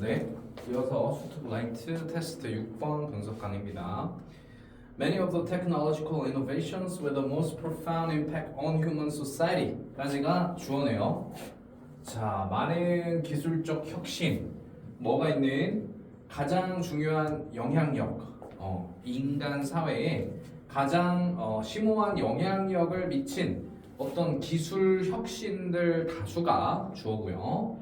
네, 이어서 수트 라이트 테스트 6번 분석 강의입니다. Many of the technological innovations with the most profound impact on human society 까지가 주어네요. 자, 많은 기술적 혁신, 뭐가 있는 가장 중요한 영향력, 어, 인간 사회에 가장 어, 심오한 영향력을 미친 어떤 기술 혁신들 다수가 주어고요.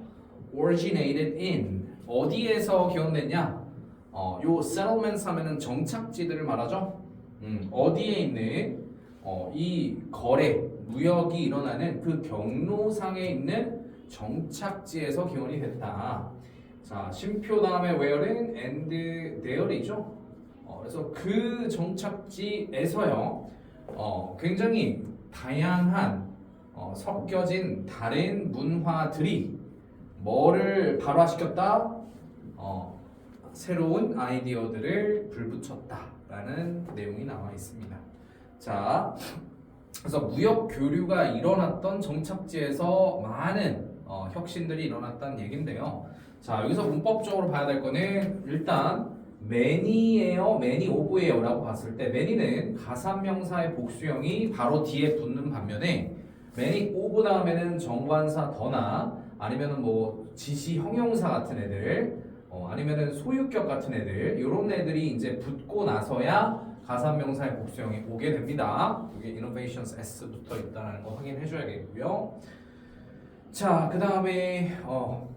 originated in 어디에서 기원됐냐? 어, 요 settlements 하면은 정착지들을 말하죠. 음, 어디에 있는 어, 이 거래 무역이 일어나는 그 경로상에 있는 정착지에서 기원이 됐다. 자, 심표 다음에 where는 and there이죠. 어, 그래서 그 정착지에서요, 어, 굉장히 다양한 어, 섞여진 다른 문화들이 뭐를 발화시켰다? 어, 새로운 아이디어들을 불붙였다라는 내용이 나와 있습니다. 자, 그래서 무역 교류가 일어났던 정착지에서 많은 어, 혁신들이 일어났다는 얘긴데요. 자, 여기서 문법적으로 봐야 될 거는 일단 many예요, many of예요라고 봤을 때 many는 가산명사의 복수형이 바로 뒤에 붙는 반면에 many of 다음에는 정관사 더나 아니면은 뭐 지시 형용사 같은 애들 어, 아니면은 소유격 같은 애들 이런 애들이 이제 붙고 나서야 가산명사의 복수형이 오게 됩니다. 이게 innovations s 붙어 있다는 거 확인해 줘야겠고요. 자, 그 다음에 어,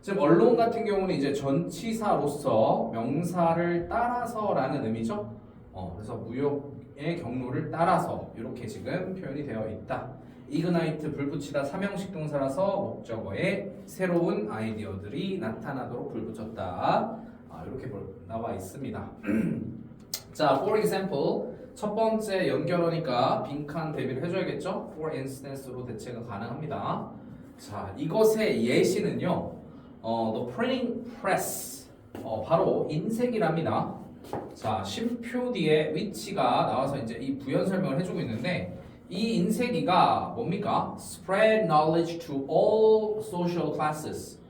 지금 언론 같은 경우는 이제 전치사로서 명사를 따라서라는 의미죠. 어, 그래서 무역 의 경로를 따라서 이렇게 지금 표현이 되어 있다. 이그나이트 불붙이다 삼형식 동사라서 목적어에 새로운 아이디어들이 나타나도록 불붙였다. 아, 이렇게 볼- 나와 있습니다. 자, for example 첫 번째 연결어니까 빈칸 대비를 해줘야겠죠? for instance로 대체가 가능합니다. 자, 이것의 예시는요. 어, the printing press 어, 바로 인쇄기랍니다. 자, 심표 뒤에 위치가 나와서 이제 이 부연 설명을 해주고 있는데 이 인쇄기가 뭡니까? Spread knowledge to all social classes.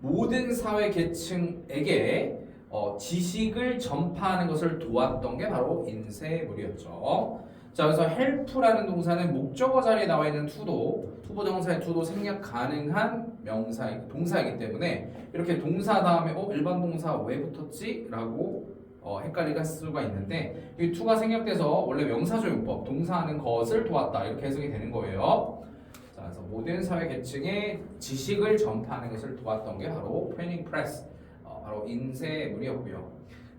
모든 사회 계층에게 어, 지식을 전파하는 것을 도왔던 게 바로 인쇄물이었죠. 자, 그래서 help라는 동사는 목적어 자리에 나와 있는 to도 투부정사의 to도 생략 가능한 명사 동사이기 때문에 이렇게 동사 다음에 어 일반 동사 왜 붙었지?라고 어, 할 수가 있는데 이 to가 생략돼서 원래 명사조용법 동사하는 것을 도왔다 이렇게 해석이 되는 거예요. 자, 그래서 모든 사회 계층에 지식을 전파하는 것을 도왔던 게 바로 printing press, 어, 바로 인쇄물이었고요.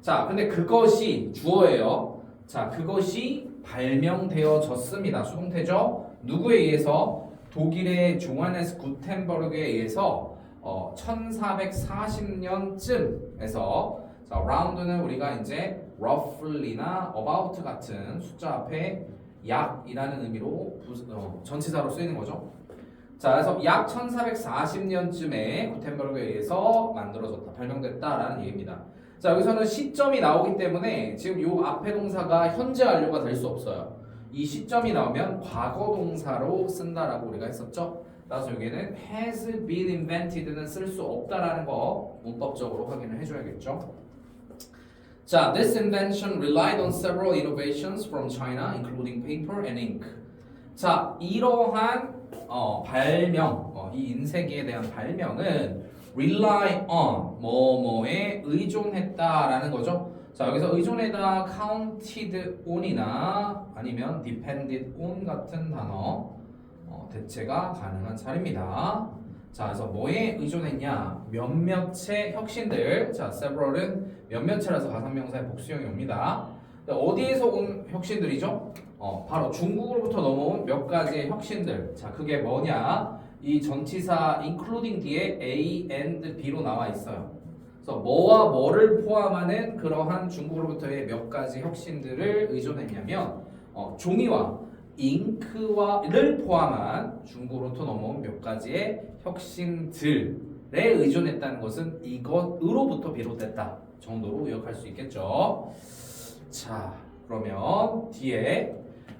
자, 근데 그것이 주어예요. 자, 그것이 발명되어졌습니다. 수동태죠. 누구에 의해서 독일의 조하네스 구텐버그에 의해서 어, 1440년쯤에서 자, round는 우리가 이제 roughly나 about 같은 숫자 앞에 약이라는 의미로 부, 어, 전치사로 쓰이는 거죠. 자, 그래서 약 1440년쯤에 구텐버그에 의해서 만들어졌다, 발명됐다라는 얘기입니다. 자, 여기서는 시점이 나오기 때문에 지금 요 앞에 동사가 현재 완료가 될 수 없어요. 이 시점이 나오면 과거 동사로 쓴다라고 우리가 했었죠. 따라서 여기에는 has been invented는 쓸 수 없다라는 거 문법적으로 확인을 해줘야겠죠. 자, this invention relied on several innovations from China, including paper and ink. 자, 이러한 어, 발명, 어, 이 인쇄기에 대한 발명은 rely on 뭐뭐에 의존했다라는 거죠. 자, 여기서 의존에다 counted on이나 아니면 depended on 같은 단어 어, 대체가 가능한 차례입니다. 자, 그래서 뭐에 의존했냐? 몇몇의 혁신들. 자, several은 몇몇이라서 가산명사의 복수형이 옵니다. 어디에서 온 혁신들이죠? 어, 바로 중국으로부터 넘어온 몇 가지의 혁신들. 자, 그게 뭐냐? 이 전치사 including 뒤에 A and B로 나와 있어요. 그래서 뭐와 뭐를 포함하는 그러한 중국으로부터의 몇 가지 혁신들을 의존했냐면 어, 종이와 잉크와를 포함한 중국으로부터 넘어온 몇 가지의 혁신들에 의존했다는 것은 이것으로부터 비롯됐다 정도로 요약할 수 있겠죠. 자, 그러면 뒤에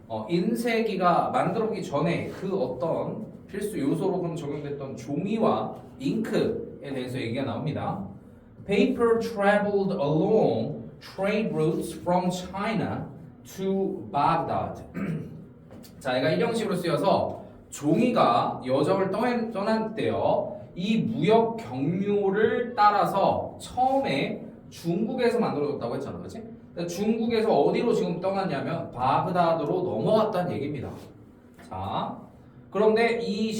어, 인쇄기가 만들어오기 전에 그 어떤 필수 요소로 그럼 적용됐던 종이와 잉크에 대해서 얘기가 나옵니다. paper traveled along trade routes from China to Baghdad. 자, 얘가 일형식으로 쓰여서 종이가 여정을 떠- 떠났대요. 이 무역 경로를 따라서 처음에 중국에서 만들어졌다고 했잖아, 그렇지? 중국에서 어디로 지금 떠났냐면 바그다드로 넘어갔다는 얘기입니다. 자, 그런데 이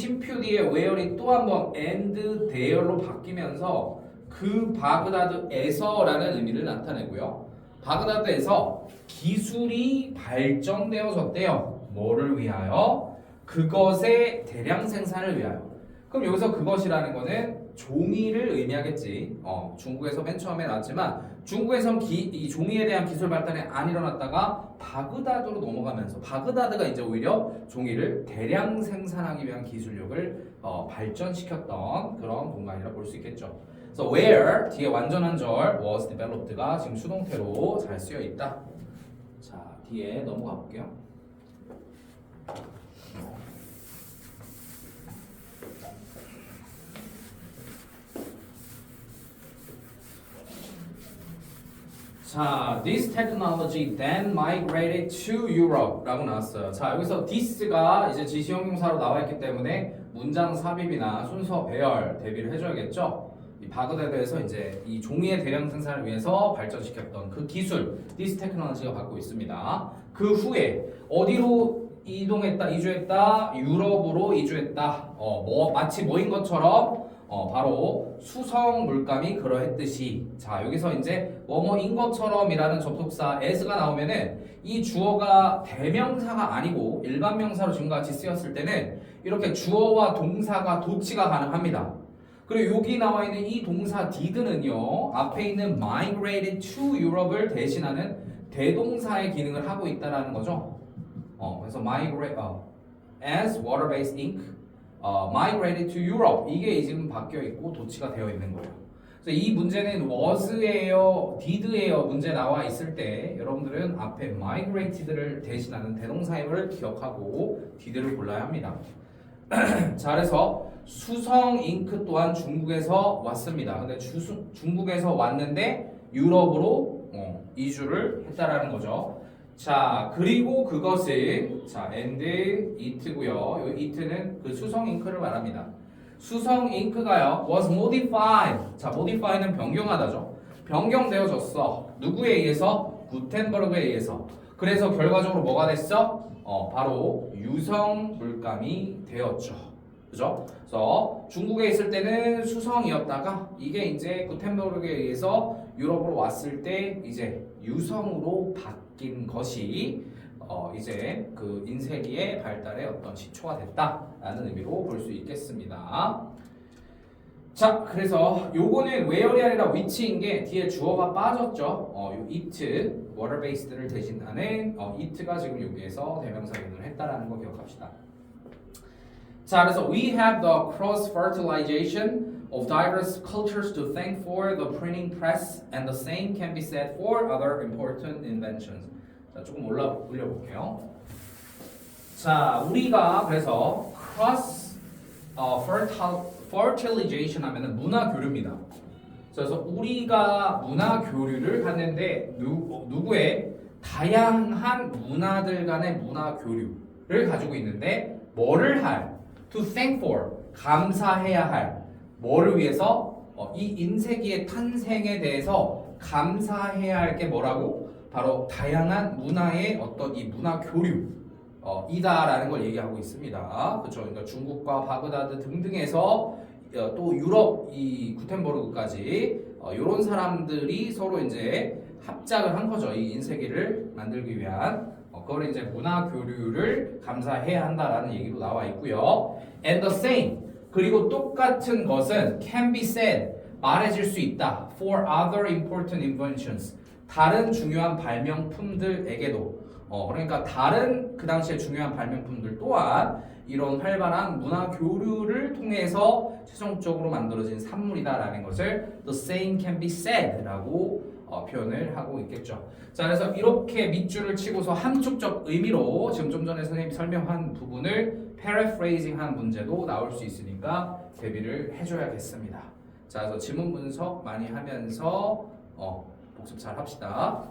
뒤에 where이 또한 번 and there로 바뀌면서 그 바그다드에서라는 의미를 나타내고요. 바그다드에서 기술이 발전되어졌대요. 뭐를 위하여? 그것의 대량 생산을 위하여. 그럼 여기서 그것이라는 거는 종이를 의미하겠지. 어, 중국에서 맨 처음에 나왔지만 중국에선 기, 이 종이에 대한 기술 발달이 안 일어났다가 바그다드로 넘어가면서 바그다드가 이제 오히려 종이를 대량 생산하기 위한 기술력을 어, 발전시켰던 그런 공간이라 볼 수 있겠죠. 그래서 where 뒤에 완전한 절 was developed가 지금 수동태로 잘 쓰여 있다. 자 뒤에 넘어가 볼게요. 자, this technology then migrated to Europe라고 나왔어요. 자, 여기서 this가 이제 지시형 용사로 나와 있기 때문에 문장 삽입이나 순서 배열 대비를 해줘야겠죠. 이 바그다드에서 이제 이 종이의 대량 생산을 위해서 발전시켰던 그 기술, this technology가 갖고 있습니다. 그 후에 어디로 이동했다, 이주했다, 유럽으로 이주했다. 어, 뭐 마치 뭐인 것처럼 어, 바로 수성 물감이 그러했듯이 자 여기서 이제 뭐뭐인 것처럼이라는 접속사 as가 나오면은 이 주어가 대명사가 아니고 일반 명사로 지금 같이 쓰였을 때는 이렇게 주어와 동사가 도치가 가능합니다. 그리고 여기 나와 있는 이 동사 did는요 앞에 있는 migrated to Europe을 대신하는 대동사의 기능을 하고 있다라는 거죠. 어, 그래서 migrate 어, as water-based ink 어, migrated to Europe 이게 지금 바뀌어 있고 도치가 되어 있는 거예요. 그래서 이 문제는 was예요, did예요 문제 나와 있을 때 여러분들은 앞에 migrated를 대신하는 대동사임을 기억하고 did를 골라야 합니다. 자, 그래서 수성 잉크 또한 중국에서 왔습니다. 근데 주, 중국에서 왔는데 유럽으로 어, 이주를 했다라는 거죠. 자, 그리고 그것은 자, and it고요. 요 it는 그 수성 잉크를 말합니다. 수성 잉크가요. was modified. 자, modify는 변경하다죠. 변경되어졌어. 누구에 의해서? 구텐버그에 의해서. 그래서 결과적으로 뭐가 됐어? 어, 바로 유성 물감이 되었죠. 그죠? 그래서 중국에 있을 때는 수성이었다가 이게 이제 구텐버그에 의해서 유럽으로 왔을 때 이제 유성으로 바 뀐 것이 어 이제 그 인쇄기의 발달의 어떤 시초가 됐다라는 의미로 볼 수 있겠습니다. 자, 그래서 요거는 where이 아니라 which인 게 뒤에 주어가 빠졌죠. 어, 요 it, water based를 대신하는 어, it가 지금 여기에서 대명사 기능을 했다라는 거 기억합시다. 자, 그래서 we have the cross fertilization of diverse cultures to thank for the printing press, and the same can be said for other important inventions. 자, 조금 올라 올려볼게요. 자, 우리가 그래서 cross 어, fertilization 하면은 문화 교류입니다. 그래서 우리가 문화 교류를 하는데 누, 누구의 다양한 문화들 간의 문화 교류를 가지고 있는데 뭐를 할? to thank for 감사해야 할 뭐를 위해서 어, 이 인쇄기의 탄생에 대해서 감사해야 할 게 뭐라고 바로 다양한 문화의 어떤 이 문화 교류 어, 이다라는 걸 얘기하고 있습니다. 그렇죠. 그러니까 중국과 바그다드 등등에서 어, 또 유럽 이 구텐버그까지 어, 이런 사람들이 서로 이제 합작을 한 거죠. 이 인쇄기를 만들기 위한 어, 그걸 이제 문화 교류를 감사해야 한다라는 얘기로 나와 있고요. And the same 그리고 똑같은 것은 can be said 말해질 수 있다 for other important inventions. 다른 중요한 발명품들에게도. 어 그러니까 다른 그 당시에 중요한 발명품들 또한 이런 활발한 문화 교류를 통해서 최종적으로 만들어진 산물이다라는 것을 the same can be said라고 어, 표현을 하고 있겠죠. 자 그래서 이렇게 밑줄을 치고서 함축적 의미로 지금 좀 전에 선생님이 설명한 부분을 paraphrasing한 문제도 나올 수 있으니까 대비를 해줘야겠습니다. 자, 그래서 지문 분석 많이 하면서 어, 복습 잘 합시다.